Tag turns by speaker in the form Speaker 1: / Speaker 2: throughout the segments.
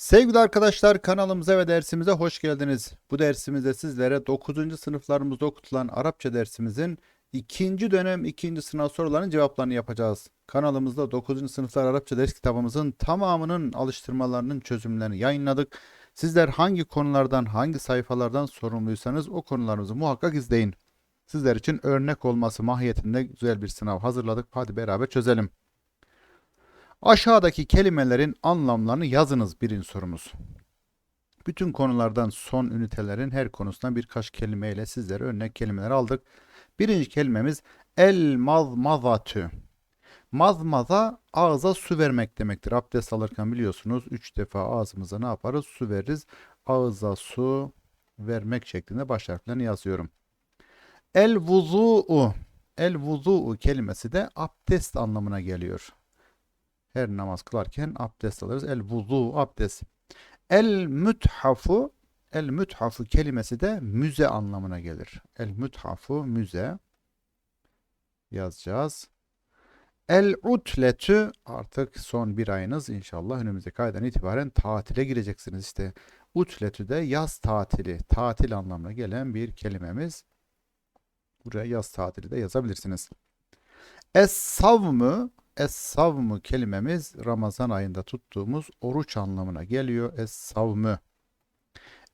Speaker 1: Sevgili arkadaşlar kanalımıza ve dersimize hoş geldiniz. Bu dersimizde sizlere 9. sınıflarımızda okutulan Arapça dersimizin ikinci dönem ikinci sınav sorularının cevaplarını yapacağız. Kanalımızda 9. sınıflar Arapça ders kitabımızın tamamının alıştırmalarının çözümlerini yayınladık. Sizler hangi konulardan hangi sayfalardan sorumluysanız o konularımızı muhakkak izleyin. Sizler için örnek olması mahiyetinde güzel bir sınav hazırladık. Hadi beraber çözelim. Aşağıdaki kelimelerin anlamlarını yazınız birinci sorumuz. Bütün konulardan son ünitelerin her konusundan birkaç kelimeyle sizlere örnek kelimeler aldık. Birinci kelimemiz el mazmazatü. Mazmaza ağza su vermek demektir. Abdest alırken biliyorsunuz üç defa ağzımıza ne yaparız? Su veririz. Ağza su vermek şeklinde baş harflerini yazıyorum. El vuzu'u. El vuzu'u kelimesi de abdest anlamına geliyor. Her namaz kılarken abdest alırız. El vuzu abdest. El müthafu el müthafu kelimesi de müze anlamına gelir. El müthafu müze yazacağız. El utletü artık son bir ayınız inşallah önümüzdeki aydan itibaren tatile gireceksiniz. İşte utletü de yaz tatili, tatil anlamına gelen bir kelimemiz. Buraya yaz tatili de yazabilirsiniz. Es-savmü Es-savmu kelimemiz Ramazan ayında tuttuğumuz oruç anlamına geliyor. Es-savmü.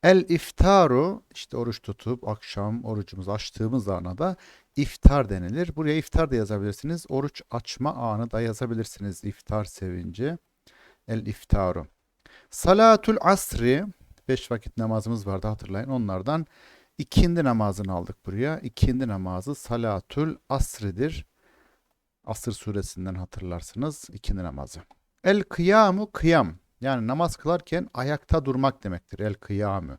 Speaker 1: El-iftaru işte oruç tutup akşam orucumuzu açtığımız ana da iftar denilir. Buraya iftar da yazabilirsiniz. Oruç açma anı da yazabilirsiniz. İftar sevinci. El-iftaru. Salatul asri. Beş vakit namazımız vardı hatırlayın. Onlardan ikindi namazını aldık buraya. İkindi namazı salatul asridir. Asır suresinden hatırlarsınız ikindi namazı. El kıyamu kıyam. Yani namaz kılarken ayakta durmak demektir. El kıyamu.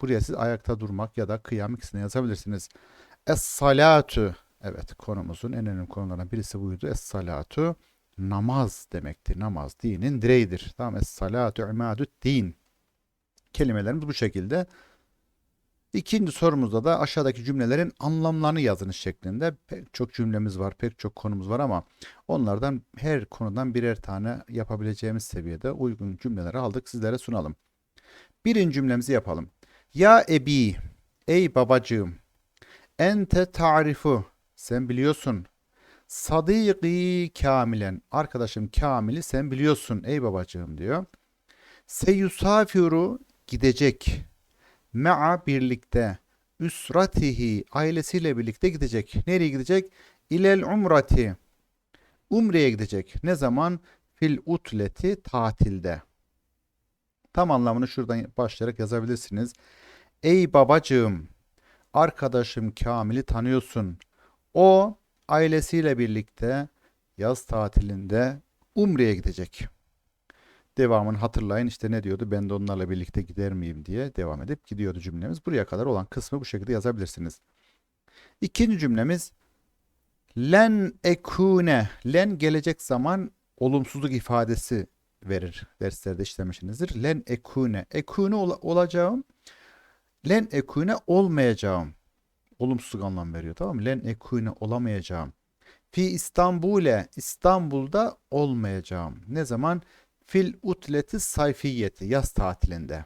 Speaker 1: Buraya siz ayakta durmak ya da kıyam ikisini yazabilirsiniz. Es salatu. Evet konumuzun en önemli konularından birisi buydu. Es salatu namaz demektir. Namaz dinin direğidir. Tamam. Es salatu imadut din. Kelimelerimiz bu şekilde. İkinci sorumuzda da aşağıdaki cümlelerin anlamlarını yazınız şeklinde pek çok cümlemiz var, pek çok konumuz var ama onlardan her konudan birer tane yapabileceğimiz seviyede uygun cümleleri aldık sizlere sunalım. Birinci cümlemizi yapalım. Ya ebi, ey babacığım, ente ta'rifu, sen biliyorsun. Sadiki kamilen, arkadaşım Kamil'i sen biliyorsun ey babacığım diyor. Seyusafiru, gidecek ma'a birlikte üsratihi ailesiyle birlikte gidecek. Nereye gidecek? İlel umrati. Umre'ye gidecek. Ne zaman? Fil utleti tatilde. Tam anlamını şuradan başlayarak yazabilirsiniz. Ey babacığım, arkadaşım Kamil'i tanıyorsun. O ailesiyle birlikte yaz tatilinde Umre'ye gidecek. Devamını hatırlayın işte ne diyordu ben de onlarla birlikte gider miyim diye devam edip gidiyordu cümlemiz. Buraya kadar olan kısmı bu şekilde yazabilirsiniz. İkinci cümlemiz len ekune len gelecek zaman olumsuzluk ifadesi verir. Derslerde işlemişsinizdir. Len ekune ekune ol olacağım len ekune olmayacağım olumsuzluk anlam veriyor tamam mı? Len ekune olamayacağım. Fi İstanbul'e İstanbul'da olmayacağım. Ne zaman? Fil utleti sayfiyeti yaz tatilinde.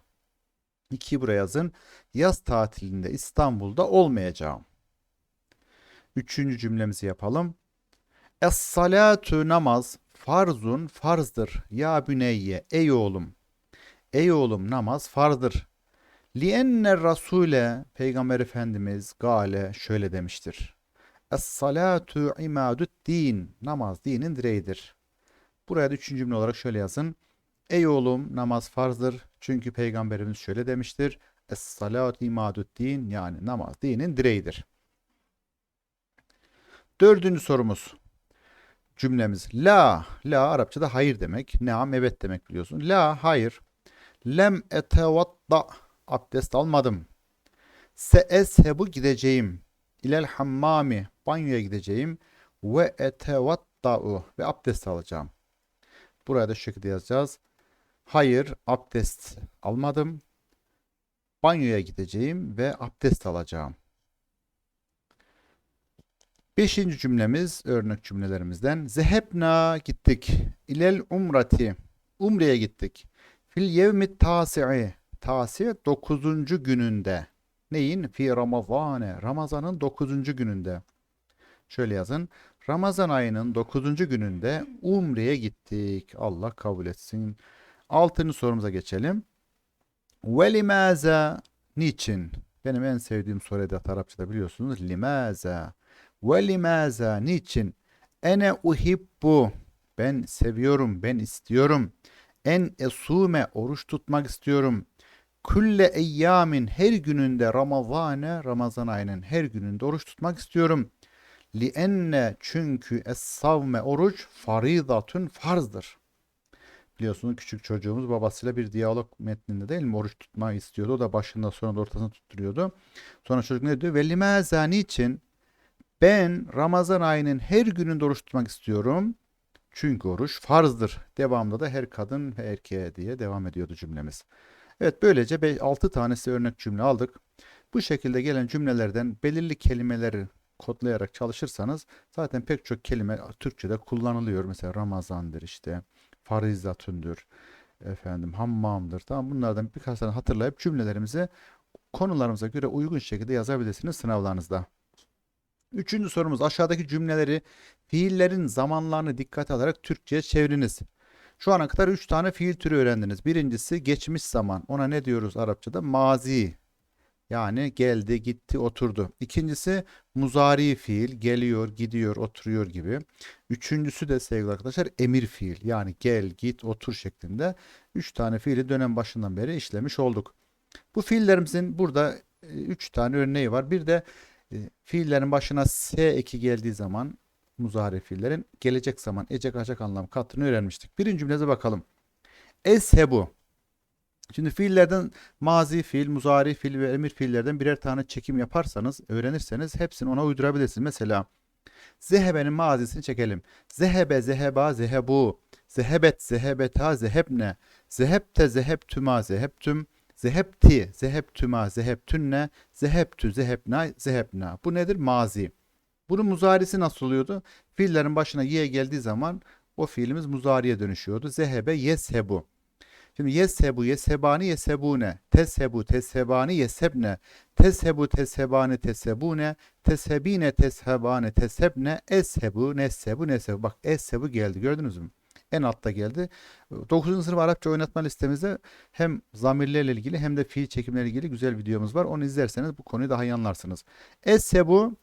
Speaker 1: İki buraya yazın. Yaz tatilinde İstanbul'da olmayacağım. Üçüncü cümlemizi yapalım. Es salatu namaz farzun farzdır. Ya büneyye ey oğlum. Ey oğlum namaz farzdır. Lienne rasule peygamber efendimiz gale şöyle demiştir. Es salatu imadut din namaz dinin direğidir. Buraya da üçüncü cümle olarak şöyle yazın. Ey oğlum namaz farzdır. Çünkü peygamberimiz şöyle demiştir. Es-salatu imadud din yani namaz dinin direğidir. Dördüncü sorumuz. Cümlemiz la. La Arapçada hayır demek. Neam evet demek biliyorsun. La hayır. Lem etevatta abdest almadım. Se eshebu gideceğim. İlel hammami banyoya gideceğim. Ve etevatta'u ve abdest alacağım. Buraya da şu şekilde yazacağız. Hayır, abdest almadım. Banyoya gideceğim ve abdest alacağım. Beşinci cümlemiz örnek cümlelerimizden. Zehebna gittik. İlel umrati. Umre'ye gittik. Fil yevmi tasi'i. Tasi 9. gününde. Neyin? Fi Ramazane. Ramazanın 9. gününde. Şöyle yazın. Ramazan ayının 9. gününde Umre'ye gittik. Allah kabul etsin. Altıncı sorumuza geçelim. Ve limaza niçin? Benim en sevdiğim soru edat Arapçada biliyorsunuz. Limaza. Ve limaza niçin? Ene uhibbu. Ben seviyorum, ben istiyorum. En esume oruç tutmak istiyorum. Külle eyyamin her gününde Ramazane Ramazan ayının her gününde oruç tutmak istiyorum. Li enne çünkü es-savme oruç faridatun farzdır. Biliyorsunuz küçük çocuğumuz babasıyla bir diyalog metninde değil mi? Oruç tutmayı istiyordu. O da başında sonra da ortasını tutturuyordu. Sonra çocuk ne diyor? Ve limaza niçin? Ben Ramazan ayının her gününde oruç tutmak istiyorum. Çünkü oruç farzdır. Devamında da her kadın ve erkeğe diye devam ediyordu cümlemiz. Evet böylece 6 tanesi örnek cümle aldık. Bu şekilde gelen cümlelerden belirli kelimeleri kodlayarak çalışırsanız zaten pek çok kelime Türkçe'de kullanılıyor. Mesela Ramazan'dır işte, farizatündür, efendim hammamdır. Tamam bunlardan birkaç tane hatırlayıp cümlelerimizi konularımıza göre uygun şekilde yazabilirsiniz sınavlarınızda. Üçüncü sorumuz aşağıdaki cümleleri fiillerin zamanlarını dikkate alarak Türkçe'ye çeviriniz. Şu ana kadar üç tane fiil türü öğrendiniz. Birincisi geçmiş zaman. Ona ne diyoruz Arapçada? Mazi. Yani geldi, gitti, oturdu. İkincisi muzari fiil. Geliyor, gidiyor, oturuyor gibi. Üçüncüsü de sevgili arkadaşlar emir fiil. Yani gel, git, otur şeklinde. Üç tane fiili dönem başından beri işlemiş olduk. Bu fiillerimizin burada e, üç tane örneği var. Bir de e, fiillerin başına s eki geldiği zaman muzari fiillerin gelecek zaman ecek acak anlam kattığını öğrenmiştik. Birinci cümlemize bakalım. Eshebu. Şimdi fiillerden mazi fiil, muzari fiil ve emir fiillerden birer tane çekim yaparsanız, öğrenirseniz hepsini ona uydurabilirsiniz. Mesela zehebenin mazisini çekelim. Zehebe, zeheba, zehebu. Zehebet, zehebeta, zehebne. Zehebte, zehebtüma, zehebtüm. Zehebti, zehebtüma, zehebtünne. Zehebtü, zehebna, zehebna. Bu nedir? Mazi. Bunun muzarisi nasıl oluyordu? Fiillerin başına ye geldiği zaman o fiilimiz muzariye dönüşüyordu. Zehebe, yeshebu. Şimdi yeshebu, yeshebani, yeshebune. Teshebu, teshebani, yeshebne. Teshebu, teshebani, teshebune. Teshebine, teshebane, teshebne. Eshebu, neshebu, neshebu. Bak eshebu geldi gördünüz mü? En altta geldi. 9. sınıf Arapça oynatma listemizde hem zamirlerle ilgili hem de fiil çekimlerle ilgili güzel videomuz var. Onu izlerseniz bu konuyu daha iyi anlarsınız. Eshebu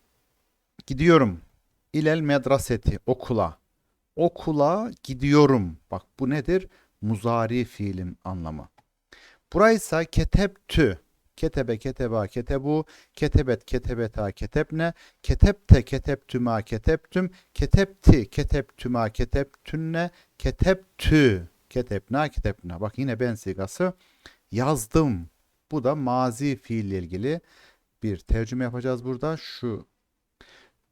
Speaker 1: gidiyorum. İlel medraseti okula. Okula gidiyorum. Bak bu nedir? Muzari fiilin anlamı. Buraysa ketebtü. Ketebe, keteba, ketebu, ketebet, ketebeta, ketebne, ketebte, ketebtüma, ketebtüm, ketebti, ketebtüma, ketebtünne, ketebtü, ketebna, ketebna. Bak yine ben sigası yazdım. Bu da mazi fiille ilgili bir tercüme yapacağız burada. Şu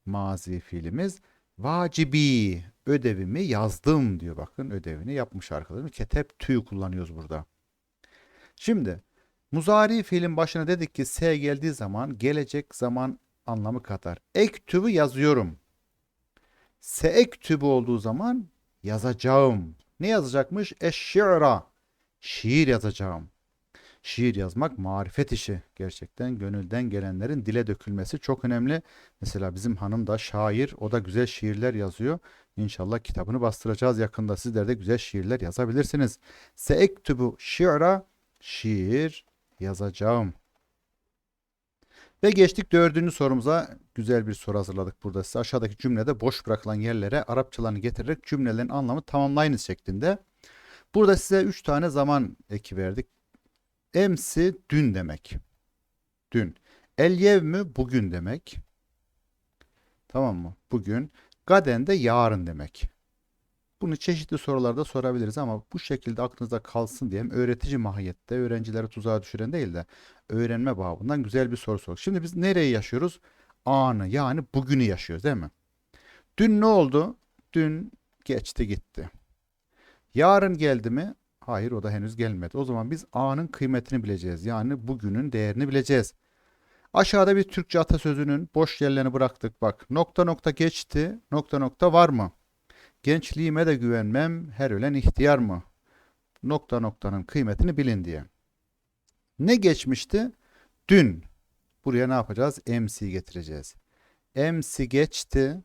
Speaker 1: mazi fiilimiz vacibi ödevimi yazdım diyor. Bakın ödevini yapmış arkadaşım. Ketep tüy kullanıyoruz burada. Şimdi muzari fiilin başına dedik ki S geldiği zaman gelecek zaman anlamı katar. Ektübü yazıyorum. Se ektübü olduğu zaman yazacağım. Ne yazacakmış? Eşşi'ra. Şiir yazacağım. Şiir yazmak marifet işi. Gerçekten gönülden gelenlerin dile dökülmesi çok önemli. Mesela bizim hanım da şair. O da güzel şiirler yazıyor. İnşallah kitabını bastıracağız yakında. Sizler de güzel şiirler yazabilirsiniz. Seektubu şi'ra şiir yazacağım. Ve geçtik dördüncü sorumuza. Güzel bir soru hazırladık burada size. Aşağıdaki cümlede boş bırakılan yerlere Arapçalarını getirerek cümlelerin anlamı tamamlayınız şeklinde. Burada size üç tane zaman eki verdik. Emsi dün demek. Dün. El yevmü bugün demek. Tamam mı? Bugün. Gaden de yarın demek. Bunu çeşitli sorularda sorabiliriz ama bu şekilde aklınızda kalsın diye öğretici mahiyette öğrencileri tuzağa düşüren değil de öğrenme babından güzel bir soru sor. Şimdi biz nereyi yaşıyoruz? Anı yani bugünü yaşıyoruz değil mi? Dün ne oldu? Dün geçti gitti. Yarın geldi mi? Hayır o da henüz gelmedi. O zaman biz anın kıymetini bileceğiz. Yani bugünün değerini bileceğiz. Aşağıda bir Türkçe atasözünün boş yerlerini bıraktık. Bak nokta nokta geçti, nokta nokta var mı? Gençliğime de güvenmem, her ölen ihtiyar mı? nokta noktanın kıymetini bilin diye. Ne geçmişti? Dün. Buraya ne yapacağız? MC getireceğiz. MC geçti.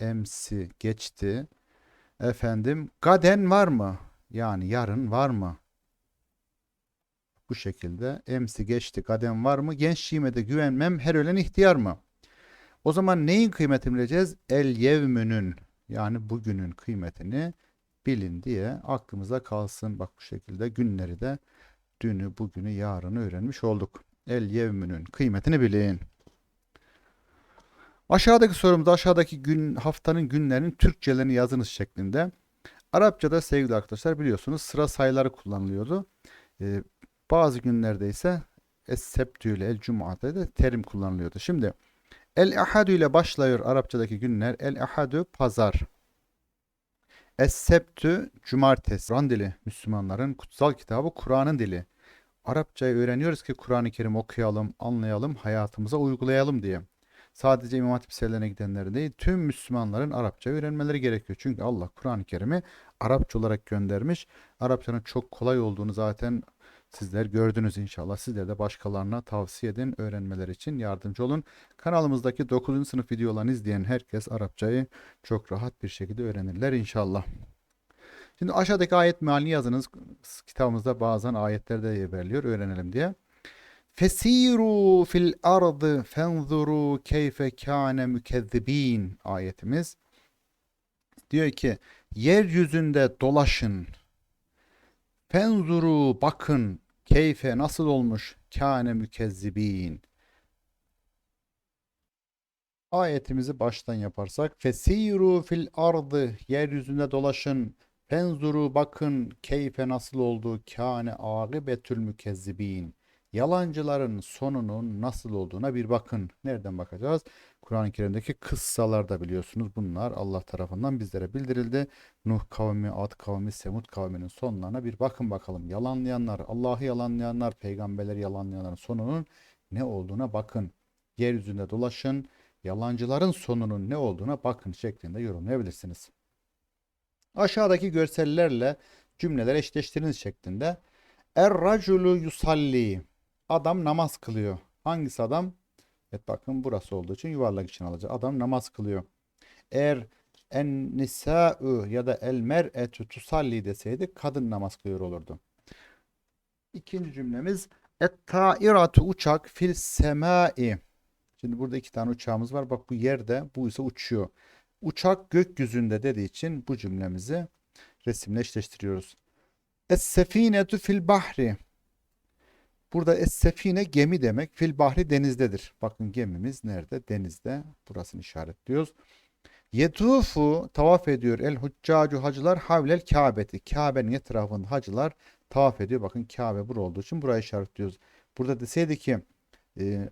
Speaker 1: MC geçti. Efendim, gaden var mı? Yani yarın var mı? Bu şekilde. MC geçti. Gaden var mı? Gençliğime de güvenmem. Her ölen ihtiyar mı? O zaman neyin kıymetini bileceğiz? El yevmünün yani bugünün kıymetini bilin diye aklımıza kalsın. Bak bu şekilde günleri de dünü, bugünü, yarını öğrenmiş olduk. El yevmünün kıymetini bilin. Aşağıdaki sorumuzda aşağıdaki gün haftanın günlerinin Türkçelerini yazınız şeklinde. Arapçada sevgili arkadaşlar biliyorsunuz sıra sayıları kullanılıyordu. Ee, bazı günlerde ise Es-Sebtü ile El-Cuma'da da terim kullanılıyordu. Şimdi El-Ahadü ile başlıyor Arapçadaki günler. El-Ahadü pazar. Es-Sebtü cumartesi. Kur'an dili Müslümanların kutsal kitabı Kur'an'ın dili. Arapçayı öğreniyoruz ki Kur'an-ı Kerim okuyalım, anlayalım, hayatımıza uygulayalım diye. Sadece İmam Hatip liselerine gidenler değil, tüm Müslümanların Arapça öğrenmeleri gerekiyor. Çünkü Allah Kur'an-ı Kerim'i Arapça olarak göndermiş. Arapçanın çok kolay olduğunu zaten sizler gördünüz inşallah. Sizler de başkalarına tavsiye edin, öğrenmeleri için yardımcı olun. Kanalımızdaki 9. sınıf videolarını izleyen herkes Arapçayı çok rahat bir şekilde öğrenirler inşallah. Şimdi aşağıdaki ayet mealini yazınız. Kitabımızda bazen ayetlerde yer veriliyor öğrenelim diye. Fesiru fil ardı fenzuru keyfe kâne mükezzibin ayetimiz. Diyor ki yeryüzünde dolaşın. Fenzuru bakın keyfe nasıl olmuş kâne mükezzibin. Ayetimizi baştan yaparsak fesiru fil ardı yeryüzünde dolaşın fenzuru bakın keyfe nasıl oldu kâne âgibetül mükezzibin. Yalancıların sonunun nasıl olduğuna bir bakın. Nereden bakacağız? Kur'an-ı Kerim'deki kıssalarda biliyorsunuz bunlar Allah tarafından bizlere bildirildi. Nuh kavmi, Ad kavmi, Semud kavminin sonlarına bir bakın bakalım. Yalanlayanlar, Allah'ı yalanlayanlar, peygamberleri yalanlayanların sonunun ne olduğuna bakın. Yeryüzünde dolaşın, yalancıların sonunun ne olduğuna bakın şeklinde yorumlayabilirsiniz. Aşağıdaki görsellerle cümleler eşleştiriniz şeklinde. Er raculu yusalli. Adam namaz kılıyor. Hangisi adam? Evet bakın burası olduğu için yuvarlak için alacağız. Adam namaz kılıyor. Eğer en nisa'u ya da el mer'etu tusalli deseydi kadın namaz kılıyor olurdu. İkinci cümlemiz et tairatu uçak fil semai. Şimdi burada iki tane uçağımız var. Bak bu yerde bu ise uçuyor. Uçak gökyüzünde dediği için bu cümlemizi resimle eşleştiriyoruz. Es-sefinetu fil bahri. Burada es-sefine gemi demek. Fil bahri denizdedir. Bakın gemimiz nerede? Denizde. Burasını işaretliyoruz. Yetufu tavaf ediyor el huccacu hacılar havlel Kabe'ti. Kabe'nin etrafında hacılar tavaf ediyor. Bakın Kabe bura olduğu için burayı işaretliyoruz. Burada deseydi ki e,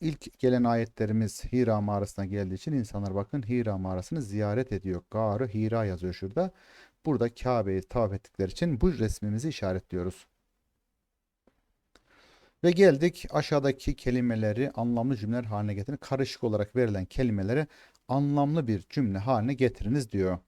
Speaker 1: ilk gelen ayetlerimiz Hira mağarasına geldiği için insanlar bakın Hira mağarasını ziyaret ediyor. Garı Hira yazıyor şurada. Burada Kabe'yi tavaf ettikleri için bu resmimizi işaretliyoruz. Ve geldik aşağıdaki kelimeleri anlamlı cümleler haline getirin. Karışık olarak verilen kelimeleri anlamlı bir cümle haline getiriniz diyor.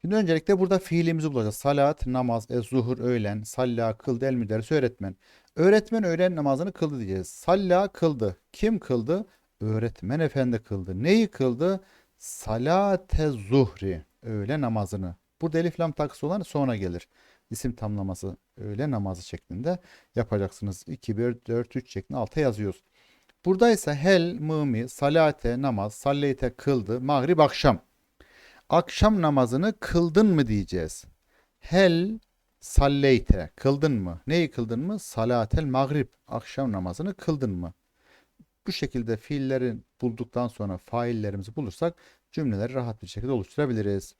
Speaker 1: Şimdi öncelikle burada fiilimizi bulacağız. Salat, namaz, e, zuhur, öğlen, salla, kıldı, el müderris, öğretmen. Öğretmen öğlen namazını kıldı diyeceğiz. Salla kıldı. Kim kıldı? Öğretmen efendi kıldı. Neyi kıldı? Salate zuhri. Öğle namazını. Burada elif lam takısı olan sonra gelir. İsim tamlaması öğle namazı şeklinde yapacaksınız. 2, 1, 4, 3 şeklinde alta yazıyoruz. Burada ise hel, mımi, salate, namaz, salleyte kıldı, mağrib, akşam. Akşam namazını kıldın mı diyeceğiz. Hel, salleyte, kıldın mı? Neyi kıldın mı? Salatel mağrib, akşam namazını kıldın mı? Bu şekilde fiilleri bulduktan sonra faillerimizi bulursak cümleleri rahat bir şekilde oluşturabiliriz.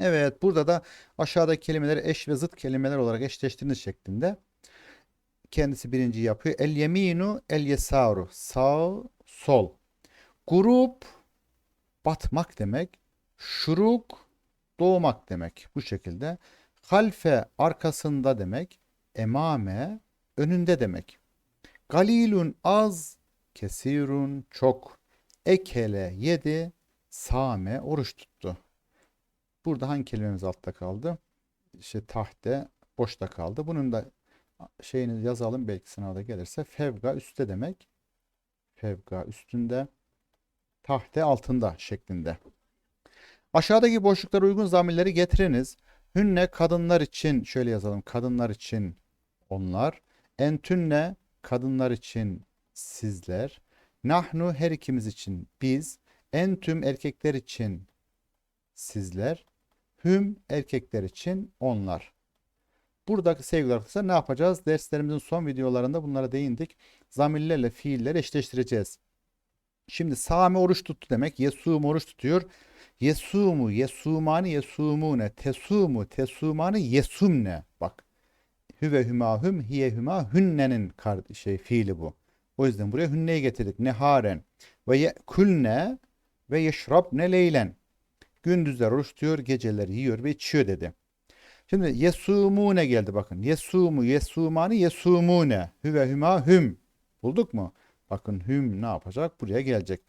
Speaker 1: Evet burada da aşağıdaki kelimeleri eş ve zıt kelimeler olarak eşleştiriniz şeklinde. Kendisi birinci yapıyor. El yeminu el yesaru. Sağ sol. Grup batmak demek. Şuruk doğmak demek. Bu şekilde. Halfe arkasında demek. Emame önünde demek. Galilun az, kesirun çok. Ekele yedi, same oruç tuttu. Burada hangi kelimemiz altta kaldı? İşte tahte boşta kaldı. Bunun da şeyini yazalım belki sınavda gelirse. Fevga üstte demek. Fevga üstünde. Tahte altında şeklinde. Aşağıdaki boşluklara uygun zamirleri getiriniz. Hünne kadınlar için şöyle yazalım. Kadınlar için onlar. Entünne kadınlar için sizler. Nahnu her ikimiz için biz. Entüm erkekler için sizler. Hüm erkekler için onlar. Buradaki sevgili arkadaşlar ne yapacağız? Derslerimizin son videolarında bunlara değindik. Zamirlerle fiilleri eşleştireceğiz. Şimdi Sami oruç tuttu demek. Yesum oruç tutuyor. Yesumu, yesumani, yesumune, tesumu, tesumani, yesumne. Bak. Hüve hümahüm, hiye hüma, hünnenin şey fiili bu. O yüzden buraya hünneyi getirdik. Neharen ve yekulne ve yeşrabne leylen. Gündüzler oruç tutuyor, geceleri yiyor ve içiyor dedi. Şimdi yesumune geldi bakın. Yesumu, yesumani, yesumune. Hüve hüma hüm. Bulduk mu? Bakın hüm ne yapacak? Buraya gelecek.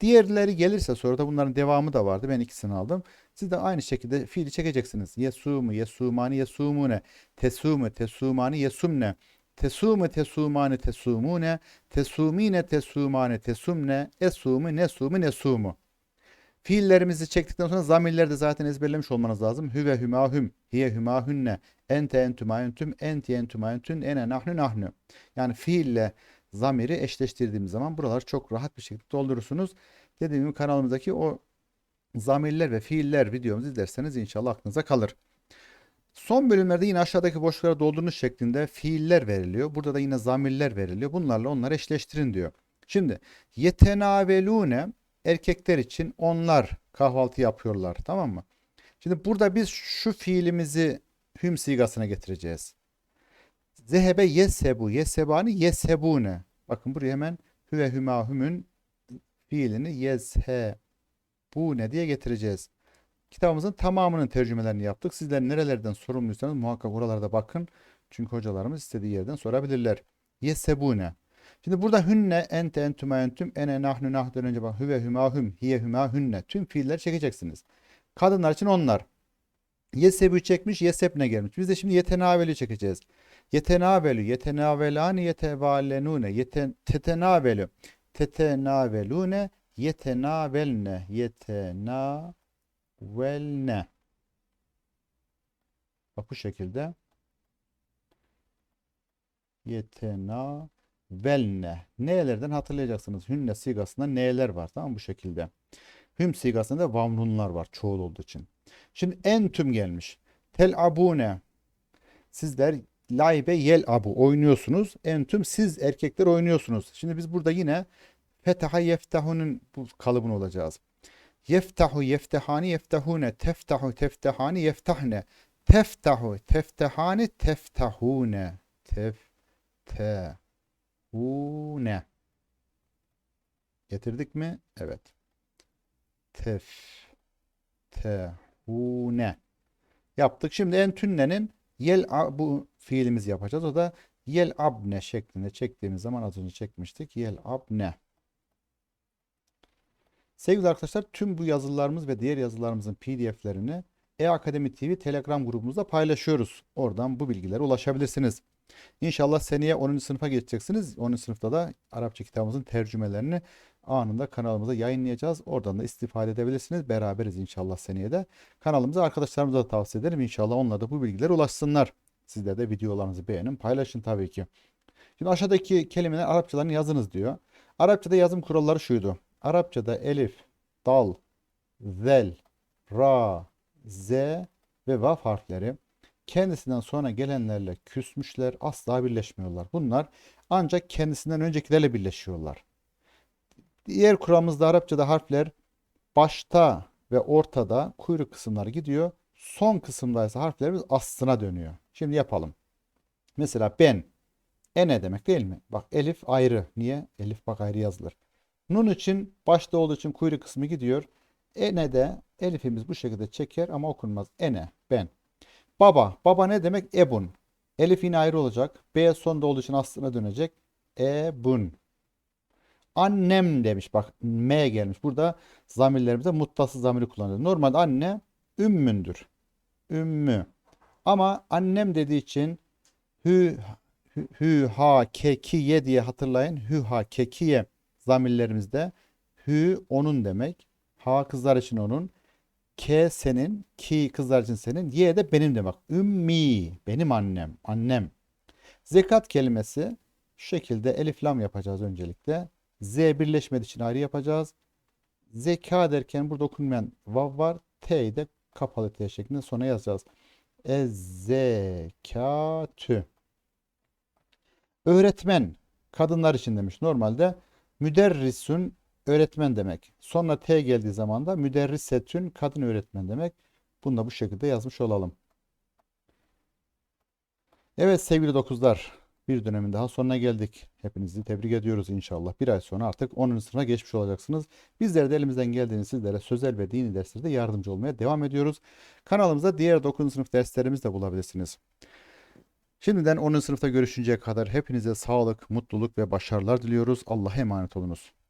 Speaker 1: Diğerleri gelirse soruda bunların devamı da vardı. Ben ikisini aldım. Siz de aynı şekilde fiili çekeceksiniz. Yesumu, yesumani, yesumune. Tesumu, tesumani, yesumne. Tesumu, tesumani, tesumune. Tesumine, tesumani, tesumne. Esumu, nesumu, nesumu. Fiillerimizi çektikten sonra zamirleri de zaten ezberlemiş olmanız lazım. Hüve hüma hüm, hiye hüma hünne, ente entüma entüm, enti entüma entün, ene nahnu nahnu. Yani fiille zamiri eşleştirdiğimiz zaman buralar çok rahat bir şekilde doldurursunuz. Dediğim gibi kanalımızdaki o zamirler ve fiiller videomuzu izlerseniz inşallah aklınıza kalır. Son bölümlerde yine aşağıdaki boşluklara doldurunuş şeklinde fiiller veriliyor. Burada da yine zamirler veriliyor. Bunlarla onları eşleştirin diyor. Şimdi yetenavelune erkekler için onlar kahvaltı yapıyorlar tamam mı? Şimdi burada biz şu fiilimizi hüm sigasına getireceğiz. Zehebe yesebu yesebani yesebune. Bakın buraya hemen hüve hüma hümün fiilini yezhebune diye getireceğiz. Kitabımızın tamamının tercümelerini yaptık. Sizler nerelerden sorumluysanız muhakkak oralarda bakın. Çünkü hocalarımız istediği yerden sorabilirler. Yesebune. Şimdi burada hünne, ente, entüme, entüm, ene, nahnu, nahden önce bak hüve, hüma, hüm, hiye, hüma, hünne. Tüm fiiller çekeceksiniz. Kadınlar için onlar. Yesebü çekmiş, yesebne gelmiş. Biz de şimdi yetenaveli çekeceğiz. Yetenavelü, yetenavelani, yetevalenune, yeten, tetenavelü, tetenavelune, yetenavelne, yetenavelne. Bak bu şekilde. Yetenavelne. Nelerden hatırlayacaksınız? Hünne sigasında neler var? Tamam bu şekilde. Hüm sigasında vamrunlar var çoğul olduğu için. Şimdi entüm gelmiş. Tel abune. Sizler laybe yel abu oynuyorsunuz. Entüm siz erkekler oynuyorsunuz. Şimdi biz burada yine fetaha yeftahunun bu kalıbını olacağız. Yeftahu yeftehani yeftahune teftahu teftehani yeftahne teftahu teftehani teftahune teftehune Getirdik mi? Evet. Teftehune Yaptık. Şimdi entünnenin yel bu fiilimizi yapacağız. O da yel abne şeklinde çektiğimiz zaman az önce çekmiştik. Yel abne. Sevgili arkadaşlar tüm bu yazılarımız ve diğer yazılarımızın pdf'lerini e-Akademi TV Telegram grubumuzda paylaşıyoruz. Oradan bu bilgilere ulaşabilirsiniz. İnşallah seneye 10. sınıfa geçeceksiniz. 10. sınıfta da Arapça kitabımızın tercümelerini anında kanalımıza yayınlayacağız. Oradan da istifade edebilirsiniz. Beraberiz inşallah seneye de. Kanalımıza arkadaşlarımıza da tavsiye ederim. İnşallah onlar da bu bilgilere ulaşsınlar. Sizler de videolarınızı beğenin, paylaşın tabii ki. Şimdi aşağıdaki kelimeler Arapçalarını yazınız diyor. Arapçada yazım kuralları şuydu. Arapçada elif, dal, zel, ra, z ve vav harfleri kendisinden sonra gelenlerle küsmüşler, asla birleşmiyorlar. Bunlar ancak kendisinden öncekilerle birleşiyorlar. Diğer kuramızda Arapçada harfler başta ve ortada kuyruk kısımları gidiyor. Son kısımda ise harflerimiz aslına dönüyor. Şimdi yapalım. Mesela ben. E ne demek değil mi? Bak elif ayrı. Niye? Elif bak ayrı yazılır. Nun için başta olduğu için kuyruk kısmı gidiyor. Ene de elifimiz bu şekilde çeker ama okunmaz. Ene, ben. Baba. Baba ne demek? Ebun. Elif yine ayrı olacak. B sonda olduğu için aslına dönecek. Ebun. Annem demiş. Bak M gelmiş. Burada zamirlerimizde muttasız zamiri kullanıyoruz. Normalde anne Ümmündür. Ümmü. Ama annem dediği için hü, hü, hü ha kekiye diye hatırlayın. Hü ha kekiye zamirlerimizde hü onun demek. Ha kızlar için onun. K senin, ki kızlar için senin, Y de benim demek. Ümmi, benim annem, annem. Zekat kelimesi şu şekilde elif lam yapacağız öncelikle. Z birleşmediği için ayrı yapacağız. Zeka derken burada okunmayan vav var. T'yi de kapalı T şeklinde sona yazacağız. Ez-zekatü. Öğretmen kadınlar için demiş. Normalde müderrisün öğretmen demek. Sonra T geldiği zaman da müderrisetün kadın öğretmen demek. Bunu da bu şekilde yazmış olalım. Evet sevgili dokuzlar, bir dönemin daha sonuna geldik. Hepinizi tebrik ediyoruz inşallah. Bir ay sonra artık 10. sınıfa geçmiş olacaksınız. Bizler de elimizden geldiğini sizlere sözel ve dini derslerde yardımcı olmaya devam ediyoruz. Kanalımızda diğer 9. sınıf derslerimizi de bulabilirsiniz. Şimdiden 10. sınıfta görüşünceye kadar hepinize sağlık, mutluluk ve başarılar diliyoruz. Allah'a emanet olunuz.